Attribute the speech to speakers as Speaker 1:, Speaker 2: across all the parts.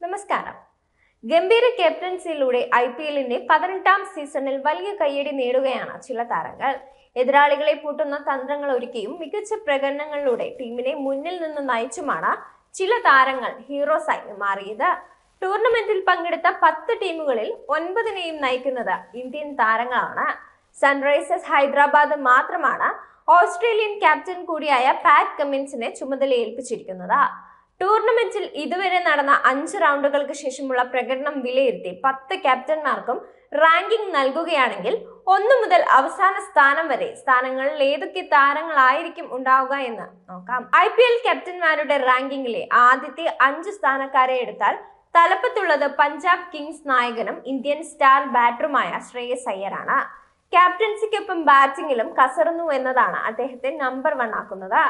Speaker 1: നമസ്കാരം. ഗംഭീര ക്യാപ്റ്റൻസിയിലൂടെ I P എല്ലിന്റെ പതിനെട്ടാം സീസണിൽ വലിയ കയ്യടി നേടുകയാണ് ചില താരങ്ങൾ. എതിരാളികളെ പൂട്ടുന്ന തന്ത്രങ്ങൾ ഒരുക്കിയും മികച്ച പ്രകടനങ്ങളിലൂടെ ടീമിനെ മുന്നിൽ നിന്ന് നയിച്ചുമാണ് ചില താരങ്ങൾ ഹീറോസായി മാറിയത്. ടൂർണമെന്റിൽ പങ്കെടുത്ത പത്ത് ടീമുകളിൽ ഒൻപതിനെയും നയിക്കുന്നത് ഇന്ത്യൻ താരങ്ങളാണ്. സൺറൈസേഴ്സ് ഹൈദരാബാദ് മാത്രമാണ് ഓസ്ട്രേലിയൻ ക്യാപ്റ്റൻ കൂടിയായ പാറ്റ് കമ്മിൻസിനെ ചുമതല ഏൽപ്പിച്ചിരിക്കുന്നത് ടൂർണമെന്റിൽ ഇതുവരെ നടന്ന അഞ്ച് റൗണ്ടുകൾക്ക് ശേഷമുള്ള പ്രകടനം വിലയിരുത്തി പത്ത് ക്യാപ്റ്റന്മാർക്കും റാങ്കിംഗ് നൽകുകയാണെങ്കിൽ ഒന്നു മുതൽ അവസാന സ്ഥാനം വരെ സ്ഥാനങ്ങളിൽ ഏതൊക്കെ താരങ്ങളായിരിക്കും ഉണ്ടാവുക എന്ന് നോക്കാം. ഐ പി എൽ ക്യാപ്റ്റന്മാരുടെ റാങ്കിങ്ങിലെ ആദ്യത്തെ അഞ്ച് സ്ഥാനക്കാരെ എടുത്താൽ തലപ്പത്തുള്ളത് പഞ്ചാബ് കിങ്സ് നായകനും ഇന്ത്യൻ സ്റ്റാർ ബാറ്ററുമായ ശ്രേയസ് അയ്യറാണ് ക്യാപ്റ്റൻസിക്കൊപ്പം ബാറ്റിംഗിലും കസറുന്നു എന്നതാണ് അദ്ദേഹത്തെ നമ്പർ വൺ ആക്കുന്നത്.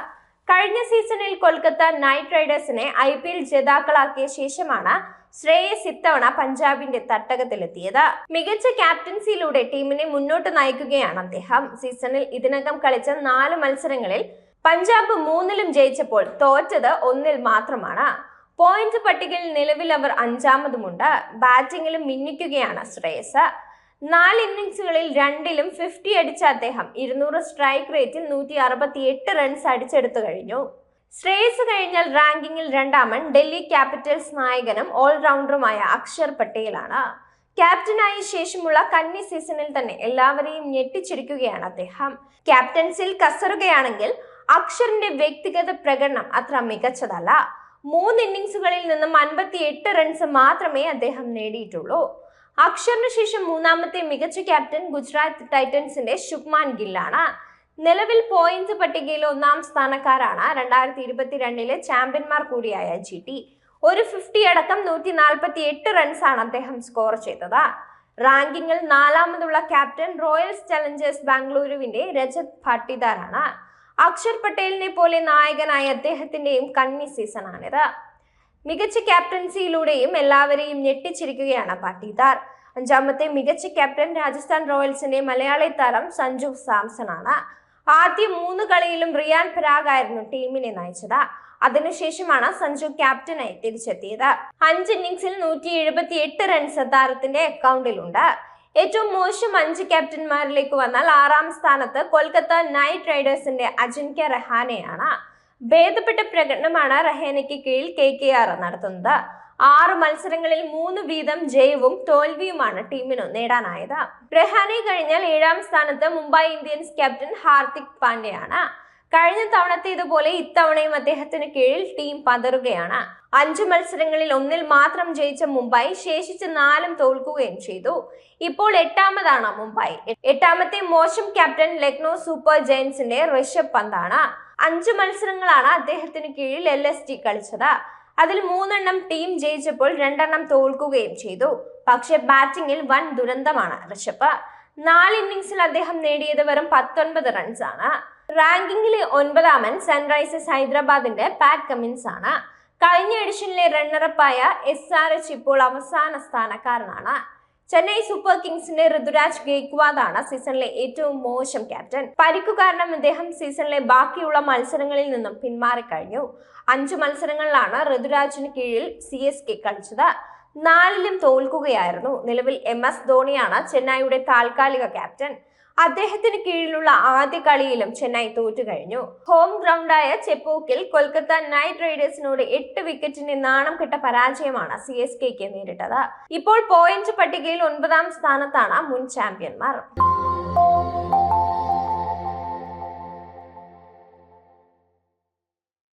Speaker 1: കഴിഞ്ഞ സീസണിൽ കൊൽക്കത്ത നൈറ്റ് റൈഡേഴ്സിനെ ഐ പി എൽ ജേതാക്കളാക്കിയ ശേഷമാണ് ശ്രേയസ് ഇത്തവണ പഞ്ചാബിന്റെ തട്ടകത്തിലെത്തിയത്. മികച്ച ക്യാപ്റ്റൻസിയിലൂടെ ടീമിനെ മുന്നോട്ട് നയിക്കുകയാണ് അദ്ദേഹം. സീസണിൽ ഇതിനകം കളിച്ച നാല് മത്സരങ്ങളിൽ പഞ്ചാബ് മൂന്നിലും ജയിച്ചപ്പോൾ തോറ്റത് ഒന്നിൽ മാത്രമാണ്. പോയിന്റ് പട്ടികയിൽ നിലവിൽ അവർ അഞ്ചാമതുമുണ്ട്. ബാറ്റിംഗിലും മിന്നിക്കുകയാണ് ശ്രേയസ്. നാല് ഇന്നിംഗ്സുകളിൽ രണ്ടിലും ഫിഫ്റ്റി അടിച്ച അദ്ദേഹം ഇരുന്നൂറ് സ്ട്രൈക്ക് റേറ്റിൽ നൂറ്റി അറുപത്തി എട്ട് റൺസ് അടിച്ചെടുത്തു കഴിഞ്ഞു. ശ്രേയസ് കഴിഞ്ഞാൽ റാങ്കിങ്ങിൽ രണ്ടാമൻ ഡൽഹി ക്യാപിറ്റൽസ് നായകനും ഓൾറൗണ്ടറുമായ അക്ഷർ പട്ടേലാണ്. ക്യാപ്റ്റനായ ശേഷമുള്ള കന്നി സീസണിൽ തന്നെ എല്ലാവരെയും ഞെട്ടിച്ചിരിക്കുകയാണ് അദ്ദേഹം. ക്യാപ്റ്റൻസിൽ കസറുകയാണെങ്കിൽ അക്ഷറിന്റെ വ്യക്തിഗത പ്രകടനം അത്ര മികച്ചതല്ല. മൂന്ന് ഇന്നിംഗ്സുകളിൽ നിന്നും അൻപത്തി എട്ട് റൺസ് മാത്രമേ അദ്ദേഹം നേടിയിട്ടുള്ളൂ. അക്ഷറിന് ശേഷം മൂന്നാമത്തെ മികച്ച ക്യാപ്റ്റൻ ഗുജറാത്ത് ടൈറ്റൻസിന്റെ ശുഭ്മാൻ ഗില്ലാണ്. നിലവിൽ പോയിന്റ് പട്ടികയിൽ ഒന്നാം സ്ഥാനക്കാരാണ് രണ്ടായിരത്തി ഇരുപത്തിരണ്ടിലെ ചാമ്പ്യന്മാർ കൂടിയായ ജി ടി ഒരു ഫിഫ്റ്റി അടക്കം നൂറ്റി നാൽപ്പത്തി എട്ട് റൺസാണ് അദ്ദേഹം സ്കോർ ചെയ്തത്. റാങ്കിങ്ങിൽ നാലാമതുള്ള ക്യാപ്റ്റൻ റോയൽസ് ചലഞ്ചേഴ്സ് ബാംഗ്ലൂരുവിന്റെ രജത് ഭട്ടിദാറാണ് അക്ഷർ പട്ടേലിനെ പോലെ നായകനായ അദ്ദേഹത്തിന്റെയും കന്നി സീസണാണിത്. മികച്ച ക്യാപ്റ്റൻസിയിലൂടെയും എല്ലാവരെയും ഞെട്ടിച്ചിരിക്കുകയാണ് പാട്ടീദാർ. അഞ്ചാമത്തെ മികച്ച ക്യാപ്റ്റൻ രാജസ്ഥാൻ റോയൽസിന്റെ മലയാളി താരം സഞ്ജു സാംസൺ ആണ് ആദ്യ മൂന്ന് കളിയിലും റിയാൻ പരാഗ് ആയിരുന്നു ടീമിനെ നയിച്ചത്. അതിനുശേഷമാണ് സഞ്ജു ക്യാപ്റ്റനായി തിരിച്ചെത്തിയത്. അഞ്ച് ഇന്നിംഗ്സിൽ നൂറ്റി എഴുപത്തി എട്ട് റൺസ് താരത്തിന്റെ അക്കൗണ്ടിലുണ്ട് ഏറ്റവും മോശം അഞ്ച് ക്യാപ്റ്റന്മാരിലേക്ക് വന്നാൽ ആറാം സ്ഥാനത്ത് കൊൽക്കത്ത നൈറ്റ് റൈഡേഴ്സിന്റെ അജിൻക്യ രഹാനെയാണ് ഭേദപ്പെട്ട പ്രകടനമാണ് റഹേനയ്ക്ക് കീഴിൽ കെ കെ ആർ നടത്തുന്നത്. ആറ് മത്സരങ്ങളിൽ മൂന്ന് വീതം ജയവും തോൽവിയുമാണ് ടീമിനു നേടാനായത്. രഹാനെ കഴിഞ്ഞാൽ ഏഴാം സ്ഥാനത്ത് മുംബൈ ഇന്ത്യൻസ് ക്യാപ്റ്റൻ ഹാർദിക് പാണ്ഡ്യയാണ്. കഴിഞ്ഞ തവണത്തെ ഇതുപോലെ ഇത്തവണയും അദ്ദേഹത്തിന് കീഴിൽ ടീം പതറുകയാണ്. അഞ്ചു മത്സരങ്ങളിൽ ഒന്നിൽ മാത്രം ജയിച്ച മുംബൈ ശേഷിച്ച നാലും തോൽക്കുകയും ചെയ്തു. ഇപ്പോൾ എട്ടാമതാണ് മുംബൈ. എട്ടാമത്തെ മോശം ക്യാപ്റ്റൻ ലക്നോ സൂപ്പർ ജയൻസിന്റെ ഋഷഭ് പന്താണ്. അഞ്ചു മത്സരങ്ങളാണ് അദ്ദേഹത്തിന് കീഴിൽ എൽ കളിച്ചത്. അതിൽ മൂന്നെണ്ണം ടീം ജയിച്ചപ്പോൾ രണ്ടെണ്ണം തോൽക്കുകയും ചെയ്തു. പക്ഷെ ബാറ്റിംഗിൽ വൻ ദുരന്തമാണ് ഋഷഭ്. നാല് ഇന്നിംഗ്സിൽ അദ്ദേഹം നേടിയത് വെറും പത്തൊൻപത് റൺസ് ആണ്. റാങ്കിങ്ങിലെ ഒൻപതാമൻ സൺറൈസേഴ്സ് ഹൈദരാബാദിന്റെ പാറ്റ് കമ്മിൻസ് ആണ്. കഴിഞ്ഞ എഡിഷനിലെ റണ്ണറപ്പായ എസ് ആർ എച്ച് ഇപ്പോൾ അവസാന സ്ഥാനക്കാരനാണ്. ചെന്നൈ സൂപ്പർ കിങ്സിന്റെ ഋതുരാജ് ഗെയ്ക്വാദാണ് സീസണിലെ ഏറ്റവും മോശം ക്യാപ്റ്റൻ. പരിക്കു കാരണം ഇദ്ദേഹം സീസണിലെ ബാക്കിയുള്ള മത്സരങ്ങളിൽ നിന്നും പിന്മാറിക്കഴിഞ്ഞു. അഞ്ചു മത്സരങ്ങളിലാണ് ഋതുരാജിന് കീഴിൽ സി എസ് കെ കളിച്ചത്. നാലിലും തോൽക്കുകയായിരുന്നു. നിലവിൽ എം എസ് ധോണിയാണ് ചെന്നൈയുടെ താൽക്കാലിക ക്യാപ്റ്റൻ. അദ്ദേഹത്തിന് കീഴിലുള്ള ആദ്യ കളിയിലും ചെന്നൈ തോറ്റു കഴിഞ്ഞു ഹോം ഗ്രൗണ്ടായ ചെപ്പോക്കിൽ കൊൽക്കത്ത നൈറ്റ് റൈഡേഴ്സിനോട് എട്ട് വിക്കറ്റിന് നാണം കെട്ട പരാജയമാണ് സി എസ് കെക്ക് നേരിട്ടത്. ഇപ്പോൾ പോയിന്റ് പട്ടികയിൽ ഒൻപതാം സ്ഥാനത്താണ് മുൻ ചാമ്പ്യന്മാർ.